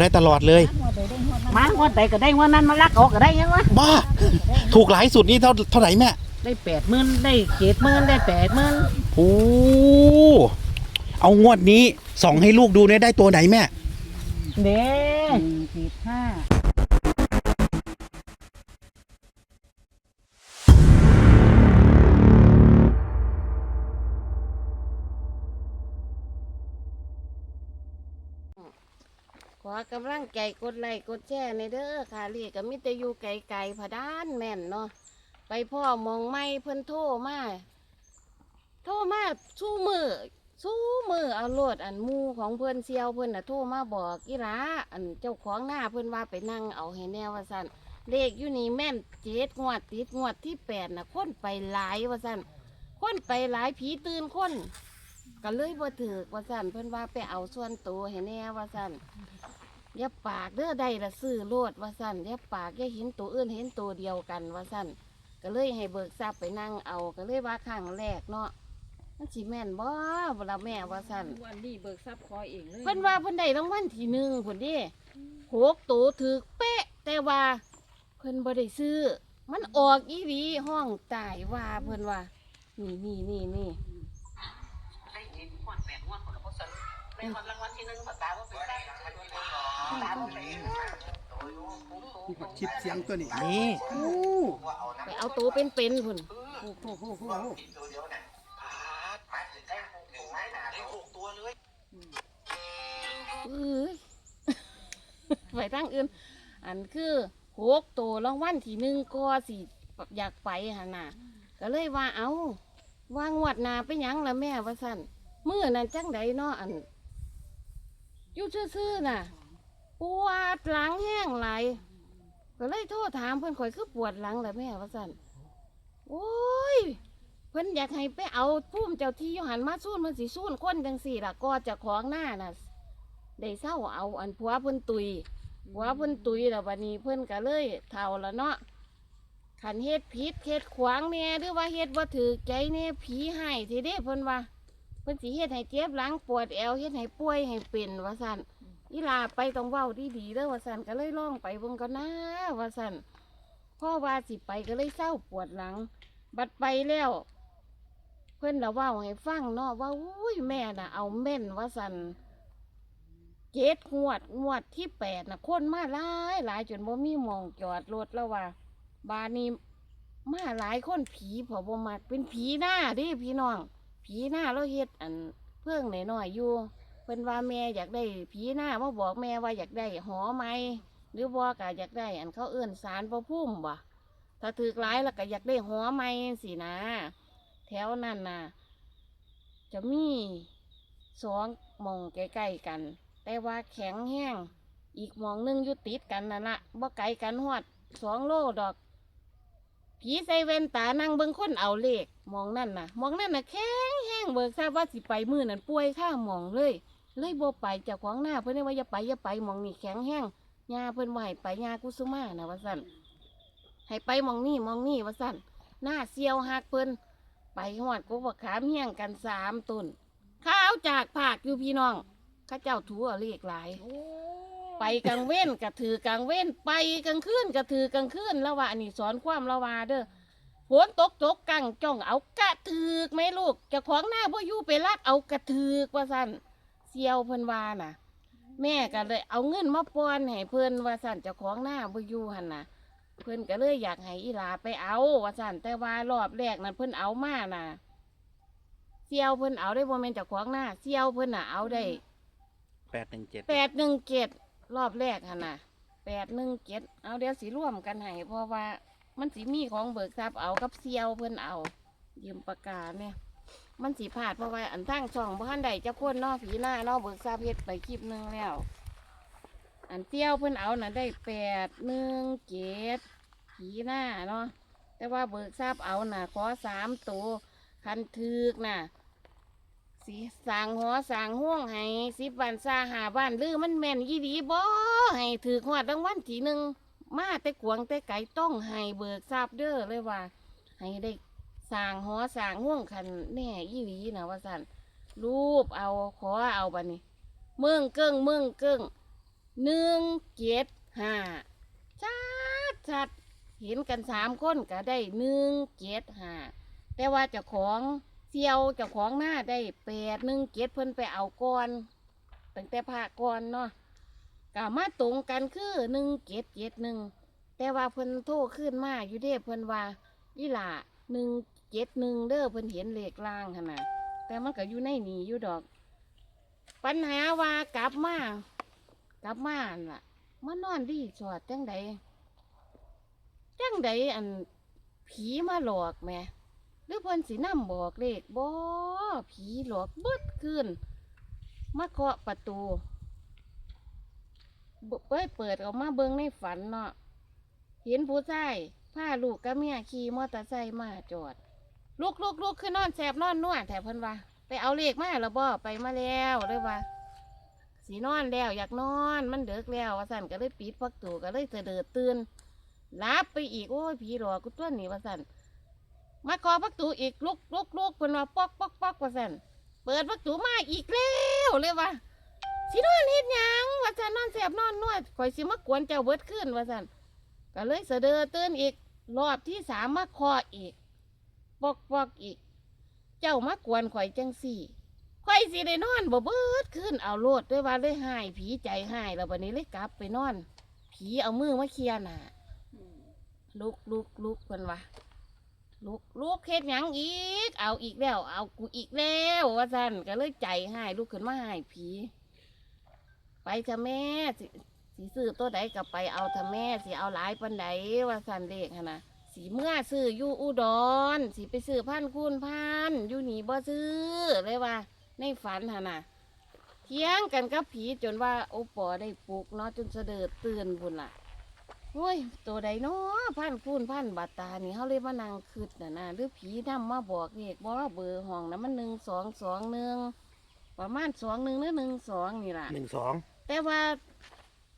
ได้ตลอดเลย มาหัวใดก็ได้หัวนั้นมาลักเออกก็ได้ยังวะบ้า ถูกหลายสุดนี่เท่าเท่าไหร่แม่ ได้แปดหมื่นได้เจ็ดหมื่นได้แปดหมื่นโอ้เอางวดนี้ส่องให้ลูกดูเนี่ยได้ตัวไหนแม่ เด้สี่ห้า อกำลังใจกดไลค์กดแชร์ในเด้อค่ะเรียกกับมิตรอยู่ไกลๆผดานแม่นเนาะไปพ่อมองไม่เพิ่นโทรมาโทรมาสู้มือสู้มือเอาโลดอันมูของเพิ่นเซียวเพิ่นน่ะโทรมาบอกกีฬาอันเจ้าของหน้าเพิ่นว่าไปนั่งเอาให้แน่ว่าสั่นเลขอยู่นี่แม่นเจ็ดงวดติดงวดที่แปดน่ะค้นไปหลายว่าสั่นค้นไปหลายผีตื่นค้นก็เลยบ่ถือว่าสั่นเพิ่นว่าไปเอาส่วนตัวให้แน่ว่าสั่น อย่าปากเด้อได้ละซื้อโลดว่าสั่นอย่าปากอย่าเห็นตัวอื่นเห็นตัวเดียวกันว่าสั่นก็เลยให้เบิกทรัพย์ไปนั่งเอาก็เลยว่าครั้งแรกเนาะมันสิแม่นบ่เวลาแม่ว่าสั่นวันนี้เบิกทรัพย์คอเองเลยเพิ่นว่าเพิ่นได้รางวัลที่หนึ่งผลดิหกตัวถือเป๊ะ แต่ว่าเพิ่นบ่ได้ซื้อ มันออกอีหลีห้องตายว่าเพิ่นว่า นี่นี่นี่นี่ได้เจ็ดหัวแปดหัวคนละคนในคนรางวัลที่หนึ่งภาษาว่าเป็นได้ คลิปเสียงตัวนี้นี่ไปเอาตัวเป็นๆพุ่นเอ้ยไปทางอื่น อันคือหกตัวรางวัลที่หนึ่งก็สิอยากไปหนน่ะก็เลยว่าเอาวางวดหนาไปหยังละแม่ว่าสั่นมือนั่นจังใดเนาะอันอยู่ซื่อๆน่ะ ปวดหลังแห้งไหลายก็เลยโทรถามเพิ่นข่อยคือปวดหลังละแม่ว่าสั่นโอ้ย เพิ่นอยากให้ไปเอาพุ่มเจ้าที่อยู่หันมาสู้มันสิสู้คนจังสี่ล่ะก็จะของหน้าน่ะได้เศร้าเอาอันผัวเพิ่นตุยผัวเพิ่นตุยแล้ววันนี้เพิ่นก็เลยเท่าแล้วเนาะขันเฮ็ดผิดเฮ็ดขวางแน่หรือว่าเฮ็ดบ่ถือใจแน่ผีให้ทีเด้เพิ่นว่าเพิ่นสิเฮ็ดให้เจ็บหลังปวดแอวเฮ็ดให้ป่วยให้เป็นว่าซั่น อีลาไปต้องเว้าดีๆเด้อว่าซั่นก็เลยลองไปเบิ่งก่อนนะว่าซั่นพ่อว่าสิไปก็เลยเศร้าปวดหลัง บัดไปแล้ว เพิ่อนละเว้าให้ฟังเนาะว่าอุ้ยแม่น่ะ เอาแม่นว่าซั่นเจ็ดงวดงวดที่แปดน่ะคนมาหลายหลายจนบ่มีมองจอดรถแล้วว่า บานนี้มาหลายคนผีพอบ่มักเป็นผีหน้าดิพี่น้อง ผีหน้าเราเฮ็ดอันเพิ่งหน่อยๆอยู่ พิ่นว่าแม่อยากได้ผีหน้ามาบอกแม่ว่าอยากได้หอไหมหรือบ่ก็อยากได้ อันเขาเอื้นสารพระพุ่มบ่ถ้าถือหลายแล้วก็อยากได้หอไหมสินะ แถวนั้นน่ะ จะมีสองมองใกล้ๆกัน แต่ว่าแข็งแห้งอีกมองหนึงยู่ติดกันนั่นละบ่ไกลกันหอดสองโลดอกผีใส่แว่นตานั่งเบิ่งคนเอาเลขมองนั่นน่ะ มองนั่นน่ะแข็งแห้งเบิกทราบว่าสิไปมือนั่นป่วยข้ามองเลย เลยบ่ไปเจากของหน้าเพิ่นเลยว่าอย่าไปอย่าไปหมองนี่แข็งแห้งยาเพิ่นว่าให้ไปยากุสุมานะว่าสั่นให้ไปหมองนี่หมองนี่ว่าสั่นหน้าเซียวหักเพิ่นไปหอดกูบักขามเฮี้ยงกันสามตุนข้าวจากผากอยู่พี่น้องข้าเจ้าถูเอาเลขหลาย ไปกลางเว้นกระถือกลางเว้นไปกลางคืนกระถือกลางคืนล้วว่าอันนี้สอนความละว่าเด้อฝนตกตกกังจ้องเอากระถือกไหมลูกจะของหน้าพ่อยู่ไปลักเอากระถือกว่าสั่น เซียวเพิ่นว่าน่ะ แม่ก็เลยเอาเงินมาป้อนให้เพิ่นว่าสั่นเจ้าของหน้าพ่อยู่หันน่ะ เพิ่นก็เลยอยากให้อีหลาไปเอา ว่าสั่นแต่ว่ารอบแรกนั้นเพิ่นเอามาน่ะเซียวเพิ่นเอาได้บ่แม่นเจ้าของหน้าเซียวเพิ่นน่ะเอาได้แปดหนึ่งเจ็ดแปดหนึ่งเจ็ดรอบแรกฮะนะแปดหนึ่งเจ็ดเอาเดี๋ยวสีร่วมกันให้เพราะว่ามันสีมีของเบิกทรัพย์เอากับเซียวเพิ่นเอายืมปากกาเนี่ย มันสีพาดเพราะว่าอันทั้งช่องบ่ทันใดเจ้าคนนอผีหน้าเนอเบิกทรัพย์เฮ็ดไปคลิปหนึงแล้ว อันเซียวเพิ่นเอาน่ะได้แปดหนึ่งเจ็ดผีหน้าเนาะแต่ว่าเบิกทรัพย์เอาน่ะขอสามตัวคันทึกน่ะสีสร้างหอสร้างห้วงให้สิบวันซาหาบ้านลือมันแม่นยี่ดีบ่ให้ถือหอดรางวัลทีหนึ่งมาแต่กวงแต่ไก่ต้องให้เบิกทราบเด้อเลยว่า ให้ได้ สร้างหอสร้างห้วงคันแน่ยี่ดีนะว่าสันรูปเอาขอเอาบัดนี้เมืองเกิ้งเมืองเกิ้งหนึ่งเจ็ดห้าชัดชัดเห็นกันสามคนก็ได้หนึ่งเจ็ดห้าแต่ว่าเจ้าของเซียวเจ้าของหน้าได้แปดหนึ่งเจ็ดเพิ่นไปเอาก่อนตั้งแต่พระก่อนเนาะก็มาตรงกันคือหนึ่งเจ็ดเจ็ดหนึ่งแต่ว่าเพิ่นโทรขึ้นมาอยู่เด้เพิ่นว่าอีหล่าหนึ่ง เจ็ดหนึ่งเด้อเพิ่นเห็นเลขล่างขนาดแต่มันก็อยู่ในนี้อยู่ดอก ปัญหาว่ากลับมากลับมาอันล่ะมานอนรีสอร์ทจังใดจังใดอันผีมาหลอกแม่หรือเพิ่นสินำบอกเลขบ่ผีหลอกเบิดคืนมาเคาะประตูเปิดเปิดออกมาเบิ่งในฝันเนาะเห็นผู้ชายพาลูกกับเมียขี่มอเตอร์ไซค์มาจอด ลุกลุกลุกขึ้นนอนแสบนอนนวดแถบเพิ่นว่า ไปเอาเลขมาแล้วบ่ไปมาแล้วเลยว่าสีนอนแล้วอยากนอนมันเดึกแล้วว่าสั่นก็เลยปิดพักตูก็เลยเสดอตื่นรับไปอีกโอ้ยผีหลอกกูตัวนี้ว่าสั่นมาคอพักตูอีกลุกลุกลุกเพิ่นว่าปอกปอกปอกว่าสั่นเปิดพักตูมาอีกแล้วเลยว่าสีนอนเฮ็ดหยังว่าสั่นนอนแสบนอนนวดข่อยสิมากวนเจ้าเบิดขึ้นว่าสั่นก็เลยเสดอตื่นอีกรอบที่สามมาคออีก ปอกปอกอีก เจ้ามากวนข่อยจังสี่ข่อยสิได้นอนบ่เบิดขึ้นเอาโลดด้วยว่าเลยหายผีใจหายแล้ววันนี้เลยกลับไปนอน ผีเอามือมาเคลียร์หน่ะลุกลุกลุกเพิ่นว่าลุกลุกเฮ็ดหยังอีก เอาอีกแล้ว เอากูอีกแล้วว่าซั่นก็เลยใจหายลุกขึ้นมาหายผี ไปเถอะแม่สิสิซื้อตัวใดก็ไปเอาเถอะแม่สิเอาหลายปันใดว่าซั่นเลขนะ สีเมื่อซื้ออยู่อุดรสีไปซื้อพันคูณพันอยู่นี่บ่ซื้อเลยว่า ในฝันหนน่ะเที่ยงกันกับผีจนว่าโอปอได้ปลุกเนาะจนเสดอตื่นบุญล่ะโอ้ยตัวใดเนาะพันคูณพันบาตานี่เขาเลยมานั่งคืดน่ะนะหรือผีนำมาบอกเลขบ่เบอร์ห้องนะมันหนึ่งสองสองหนึ่งประมาณสองหนึ่งหรือหนึ่งสองนี่ล่ะหนึ่งสองแต่ว่า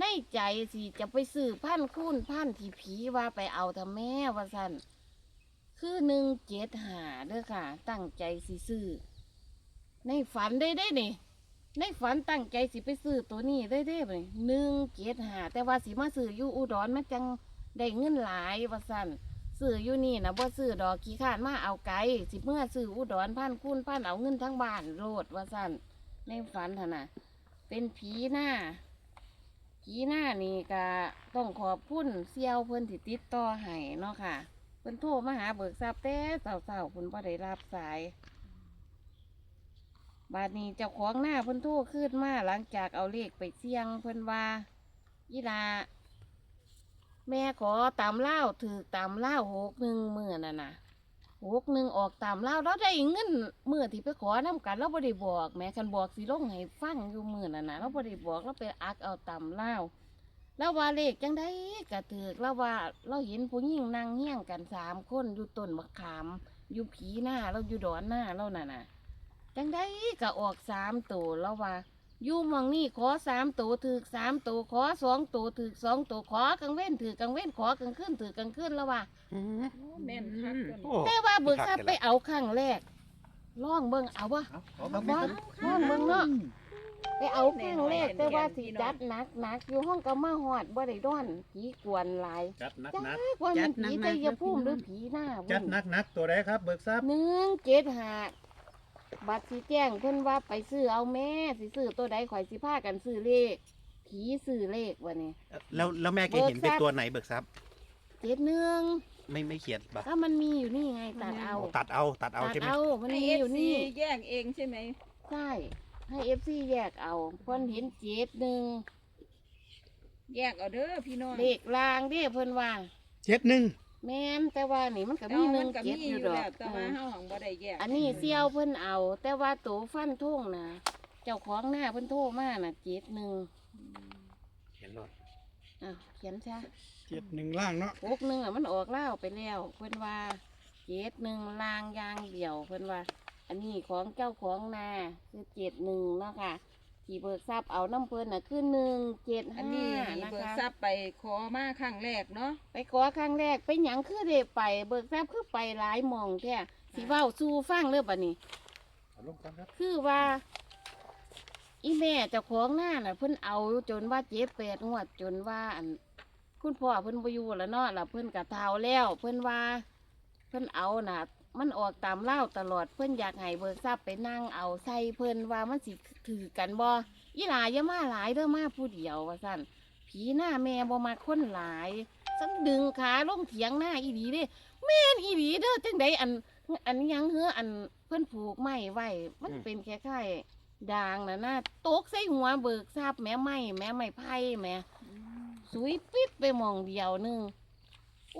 ในใจสิจะไปซื้อพันคูณพันที่ผีว่าไปเอาทำแม่ว่าสันคือหนึ่งเจ็ดหาเด้อค่ะ ตั้งใจสิซื้อ ในฝันได้ได้นี่ในฝันตั้งใจสิไปซื้อตัวนี้ได้ได้เลยหนึ่งเจ็ดหาแต่ว่าสิมาซื้ออยู่อุดรมันจังได้เงินหลายว่าสันซื้ออยู่นี่นะบ่ซื้อดอกขี้ขานมาเอาไกลสิเมื่อซื้ออุดรพันคูณพันเอาเงินทั้งบ้านโลดว่าสันในฝันท่นน่ะเป็นผีหน้า ผีหน้านี่ก็ต้องขอบคุณเซียวเพิ่นที่ติดต่อให้เนาะค่ะ เพิ่นโทรมาหาเบิกทรัพย์แต่สาวๆเพิ่นบ่ได้รับสาย บาดนี้เจ้าของหน้าเพิ่นโทรขึ้นมาหลังจากเอาเลขไปเสี่ยงเพิ่นว่าอีลาแม่ขอตามเล่าถือตามเล่าหกหนึ่งมื่อน่ะนะ หกหนึ่งออกตามเล่าวแล้วได้เงินมื่อที่ไปขอน้ำกันแล้วบ่ได้บอกแม่คันบอกสิลงให้ฟังอยู่มื่อน่ะนะแล้วบ่ได้บอกแล้วไปอักเอาตามเล่าวแล้วว่าเลขจังได้กระเถือกแล้วว่าเราเห็นผู้หญิงนั่งเฮี้ยงกันสามคนอยู่ต้นมะขามอยู่ผีหน้าเราอยู่ดอนหน้าเราน่ะน่ะจังได้ก็ออกสามตัวแล้วว่า อยู่หมองนี่ขอสามตัวถือสามตัวขอสองตัวถือสองตัวขอกลางเว้นถือกลางเว้นขอกลางคืนถือกลางคืนแล้วว่าอืมโอ้แม่นคักตัวนี้ โอ้แต่ว่าเบิกทรัพย์ไปเอาครั้งแรกลองเบิ่งเอาวะเอาครับบ่ลองเบิ่งเนาะไปเอาครั้งแรกแต่ว่าสิจัดหนักหนักอยู่ห้องก็มาหอดบ่ได้ด้อนผีกวนหลายจัดนักจ้านักว่ามันผีใจยพุ่มหรือผีหน้าจัดบุญนักนักตัวใดครับ เบิกทรัพย์หนึ่งเจ็ดหา บัตรสีแจ้งเพิ่นว่าไปซื้อเอาแม่สิซื้อตัวใดข่อยสิพากันซื้อเลข ผีซื้อเลขวันนี้แล้วแล้วแม่แกเห็นเป็นตัวไหนเบิกทรัพย์เจ็ดหนึ่งไม่ไม่เขียนปะถ้ามันมีอยู่นี่ไงตัดเอาตัดเอาตัดเอาตัดใช่ไหมเอามันให้มีเออยู่ฟซีนี่แยกเองใช่ไหมใช่ให้เอฟซีแยกเอาเพิ่นเห็นเจ็ดหนึ่งแยกเอาเด้อพี่น้องเลขลางเด้เพิ่นว่าเจ็ดหนึ่ง แม่นแต่ว่านี่มันก็แต่มีว่าหมันึ่นงก็เจ็มีดออยู่ยู่ดอแล้กวแต่ว่าเฮาหังบ่ได้แยกอันนี้เซียวเพิ่นเอา แต่ว่าตัวฟันทุ่งนะเจ้าของหน้าเพิ่นโทรมาน่ะเจ็ดหนึ่งเขียนรถอะเขียนซะเจ็ดหนึ่งล่างเนาะหกหนึ่งอะมันออกเล่าวไปแล้ว เพิ่นว่าเจ็ดหนึ่งลางยางเดี่ยว เพิ่นว่า อันนี้ของเจ้าของนาคือเจ็ดหนึ่งเนาะค่ะ ที่เบิกทรัพย์เอาน้ำเพิ่นน่ะคือหนึ่งเจ็ดอันห้านี้นะเบิกคะทรัพย์ไปขอมาครั้งแรกเนาะ ไปขอครั้งแรกไปหยังคือเดไป เบิกทรัพย์คือไปหลายหมองแท้สิเว้าสู่ฟังเด้อบัดนี้ เอาลงก่อนครับคือว่า อีแม่เจ้าของหน้าน่ะ เพิ่นเอาจนว่าเจ็บแปดงวดจนว่าอันคุณพ่อเพิ่นบ่อยู่แล้วเนาะแล้วเพิ่นก็เฒ่าแล้ว เพิ่นว่า เพิ่นเอาน่ะ มันออกตามเล่าวตลอดเพิ่นอยากให้เบิกทรัพย์ไปนั่งเอาใส่เพิ่นว่ามันสิถือกันบ่อีหลายอย่ามาหลายเด้อมาผู้เดียวว่าซั่นผีหน้าแม่บ่มาคนหลายสังดึงขาลงเถียงหน้าอีหลีเด้แม่นอีหลีเด้อจังใดอันอันยังเฮืออันเพิ่นผูกไม้ไว้มันเป็นคล้ายๆด่างน่ะนะตกใส่หัวเบิกทรัพย์แม่ไม้แม่ไม้ไผ่แม่สุยปิดไปหมองเดียวหนึง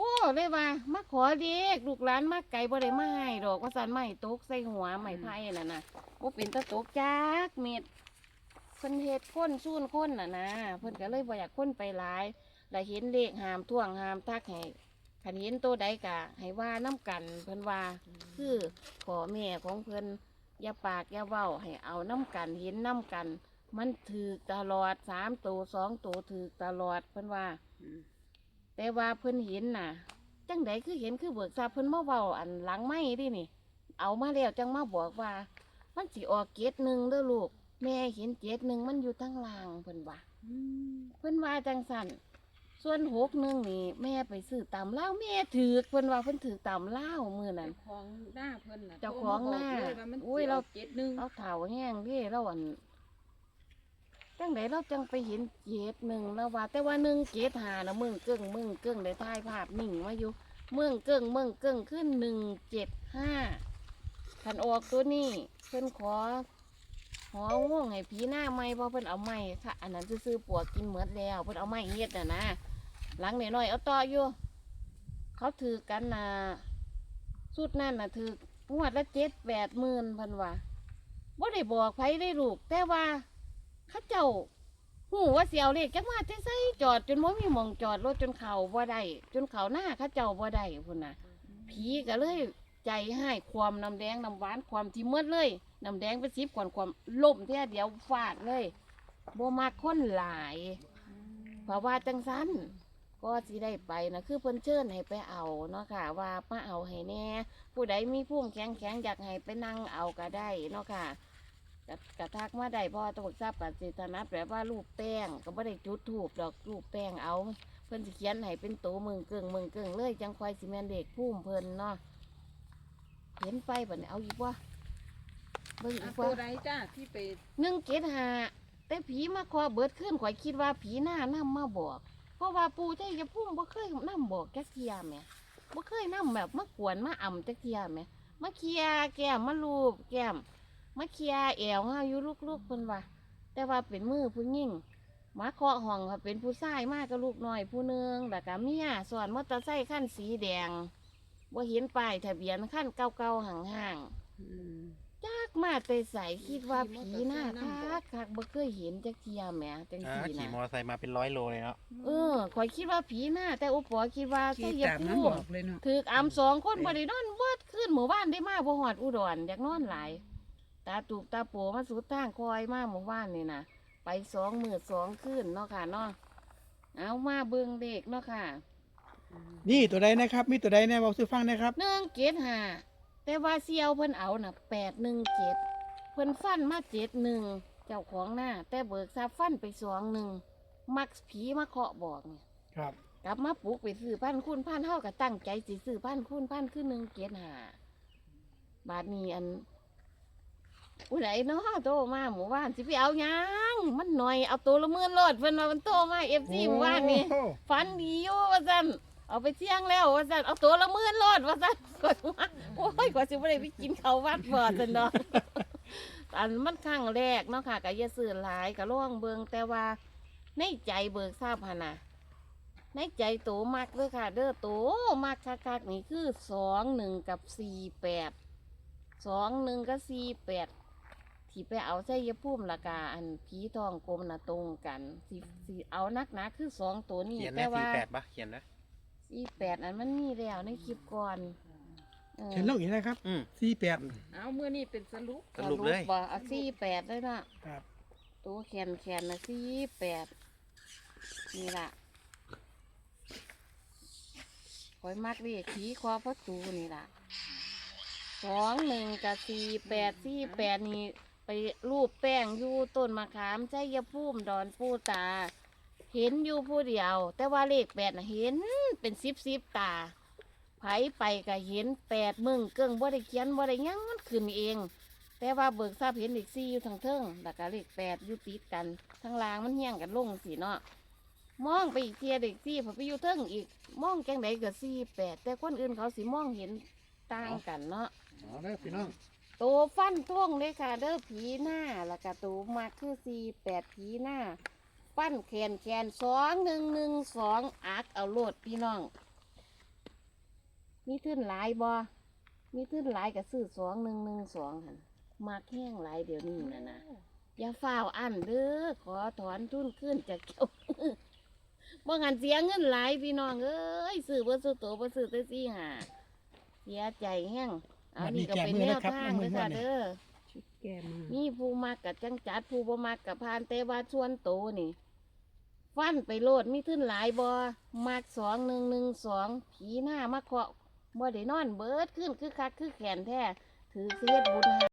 โอ้เลยว่ามาขอเด็กลูกหลานมาไก่บ่ได้มาให้ดอกว่าสันไม่ตกใส่หัวไม่ไผ่น่ะนะบ่เป็นตะตกจักเม็ดเพิ่นเฮ็ดคนสู้นคนน่ะนะเพิ่นก็เลยบ่อยากคนไปหลายแล้วเห็นเลขหามท่วงหามทักให้คันเห็นตัวใดกะให้ว่าน้ำกันเพิ่นว่าคือขอแม่ของเพิ่นอย่าปากอย่าเว้าให้เอาน้ำกันเห็นน้ำกัน มันถือตลอดสามตัวสองตัวถือตลอดเพิ่นว่า แต่ว่าเพิ่นเห็นน่ะ จังใดคือเห็นคือเบิกทราบเพิ่นมาเว้าอันหลังไม่ดินี่ เอามาแล้วจังมาบอกว่า มันสิออกเกตหนึ่งเด้อลูก แม่เห็นเกตหนึ่งมันอยู่ทั้งล่างเพิ่นว่าเพิ่นว่าจังสั่นส่วนหกหนึ่งนี่แม่ไปซื้อตามเล่าวแม่ถือเพิ่นว่าเพิ่นถือตามเล่าวมือนั้นเจ้าของหน้าเพิ่นน่ะเจ้าของหน้าโทรมบอกเลยว่ามันอุ้ยสิเราออกเจ็ดหนึ่งเราเฒ่าแห้งเดิเราอัน จังไดเราจังไปเห็นเกตหนึ่งแล้วว่า แต่ว่าหนึ่งเกตหานะมึงเกิ้งมึงเกิ้งได้ถ่ายภาพนิ่งมาอยู่มึงเกิ้งมึงเกิ้งขึ้นหนึ่งเจ็ดห้าขันออกตัวนี้เพิ่นขอหอง่วงให้ผีหน้าไม้เพราะเพิ่นเอาไม้ค่ะ อันนั้นซื้อปวกกินเหมือดแล้วเพิ่นเอาไม้เฮ็ดน่ะนะหลังหน่อยๆเอาต่ออยู่เขาถือกันนะสุดนั่นนะถืองวดละเจ็ดแปดหมื่นพันว่าบ่ได้บอกไผได้ลูกแต่ว่า เข้าเจ้าหูว่าเสียวเลขจักมาจะใส่จอดจนบ่มีหมองจอดรถจนเขาบ่ได้จนเขาหน้าเข้าเจ้าบ่ได้พุ่นน่ะผีก็เลยใจให้ความน้ำแดงน้ำหวานความที่เมื่อเลยน้ำแดงเป็นสิบก่อนความล่มเท่ยเดียวฟาดเลยบ่มาคนหลายเพราะว่าจังสันก็สิได้ไปนะคือเพิ่นเชิญให้ไปเอาเนาะค่ะ ว่ามาเอาให้แน่ ผู้ใดมีพุ่มแข็งแข็งๆอยากให้ไปนั่งเอาก็ได้เนาะค่ะ กะกะทักมาได้เพอตกทราบกับสิธนัดแบบว่ารูปแป้งก็บ่ได้จุดถูกดอกรูปแป้งเอา เพิ่นสิเขียนให้เป็นโตมึงเกิงมึงเกิงเลยจังควายสิแม่นเด็กพุ่มเพิ่นเนาะเห็นไปบัดนี้เอาอีกว่าเบิ่งอะอีกตัว่าวใดจ้าที่ไปหนึ่งเกตหาแต่ผีมาคอเบิดขึ้นข่อยคิดว่าผีหน้านํมาบอก เพราะว่าปู่ใจจะพุ่มบ่เคยนํบอกแกเทียแหม่บ่เคยนํแบบมากวนมาอ่ำจักเทียแหม่มาเคลียร์แก้มมาลูบแก้ม มาเคลียร์แอวเฮาอยู่ลูกๆเพิ่นว่า แต่ว่าเป็นมือผู้หญิงมาเคาะห้องค่ะเป็นผู้ชายมากกับลูกน้อยผู้หนึงแล้วก็เมียสอนมอเตอร์ไซค์คันสีแดงบ่เห็นป้ายทะเบียนคันเก่าๆห่างๆจักมาแต่ใสคิดว่าผีหน้าคักคักบ่เคยเห็นจักเทียแหมจังอ่าสีขี่นะมอเตอร์ไซค์มาเป็นร้อยโลเลยเนาะเออข่อยคิดว่าผีหน้าแต่อุปอคิดว่าขี่ใช่ยาตามพูน้ำบอกเลยเนาะถือกอำสองคนบ่ได้นอนเบิดขึ้นหมู่บ้านได้มาบ่ฮอดอุดรอยากนอนหลาย ตาตูบตาโปมาสุดทางคอยมาหมู่บ้านนี่นะไปสองมื้อสองคืนเนาะค่ะเนาะเอามาเบิ่งเด็กเนาะค่ะนี่ตัวใดนะครับ มีตัวใดแน่บอกซื้อฟังนะครับหนึ่งเกตห้าแต่ว่าเซียวเพิ่นเอาน่ะแปดหนึ่งเกตเพิ่นฟันมาเจ็ดหนึ่งเจ้าของหน้า แต่เบิกทราบฟันไปสองหนึ่งมักผีมาเคาะบอกเนี่ยครับกลับมาปลุกไปซื้อพันคุณพันเท่ากับตั้งใจสิซื้อพันคุณพันคือหนึ่งเกตห้าบาทนี้อัน ผู้ใดเนาะโตมาหมู่บ้านสิไปเอาหยังมันหน่อยเอาตัวละหมื่นโลดเพิ่นว่ามันโตมาเอฟซีหมู่บ้านนี่โอ้ฝันดีอยู่ว่าซั่นเอาไปเที่ยงแล้วว่าซั่นเอาตัวละหมื่นโลดว่าซั่นกดว่าโอ้ยกว่าสิบ่ได้ไปกินข้าววัดบ่ซั่นเนาะอันมันครั้งแรกเนาะค่ะก็อย่าซื้อหลายก็ลองเบิ่งแต่ว่าในใจเบิกทราบหั่นน่ะในใจโตมักเด้อค่ะ เด้อโตมักคักๆนี่คือสองหนึ่งกับสี่แปดสองหนึ่งกับสี่แปด ที่ไปเอาใส่ยาพุ่มละกาอันผีทองกลมน่ะตรงกันสิสิเอานักหนาคือสองตัวนี้เขียนแต่นะว่าสี่แปดปะเขียนนะ สี่แปดอันมันมีแล้วในคลิปก่อนออเขียนลงอีกนะครับอืม สี่แปด เอาเมื่อนี้เป็นสรุปสรุปเลย บ่เอาสี่แปดเลยเนาะครับ ตัวแขนแขนนะสี่แปดนี่ล่ะคอยมักเรียกผีคอประตูนี่ล่ะสองหนึ่งกับสี่แปดสี่แปดนี่ ไปรูปแป้งอยู่ต้นมะขามใจยภูมิดอนปูตา เห็นอยู่ผู้เดียว แต่ว่าเลขแปดนะเห็นเป็นสิบสิบตาไผไปก็เห็นแปดมึงเกิ้งบ่ได้เขียนบ่ได้ยังมันขึ้นเอง แต่ว่าเบิกทราบเห็นเลขสี่อยู่ทางเทิงแล้วก็เลขแปดอยู่ติดกันทางล่างมันเฮี้ยงกันลงสิเนาะมองไปอีกเทียเลขสี่พอไปอยู่เทิงอีกมองแกงใดก็สี่แปดแต่คนอื่นเขาสิมองเห็นต่างกันเนาะ เอาเด้อพี่น้อง โตฟันท่วงเลยค่ะ เด้อผีหน้าแล้วก็ตูมากคือสี่แปดผีหน้าฟันแขนแขนสองหนึ่งหนึ่งสองอักเอาโลดพี่น้อง มีทื่นหลายบอมีทื่นหลายกับซื้อสองหนึ่งหนึ่งสองหันมากแห้งหลายเดี๋ยวนี้นะนะอย่าฝ้าวอันเด้อขอถอนทุนขึ้นจากเจ้าบ่งันเสียเงินหลายพี่น้องเอ้ยซื้อบ่ซื้อโตบ่ซื้อแต่สี่หาเสียใจแห้ง อานี่ก็เป็นแนวทางเลยค่ะเด้อชุดแก้มือมีผู้มากกับจังจัดผู้บ่มากกับพานแต่ว่าชวนโตนี่ฟันไปโลดมีทึ้นหลายบอมากสองหนึ่งหนึ่งสองผีหน้ามาเคาะบ่ได้นอนเบิดขึ้นคือคักคือแขนแท้ถือเสียดบุญหา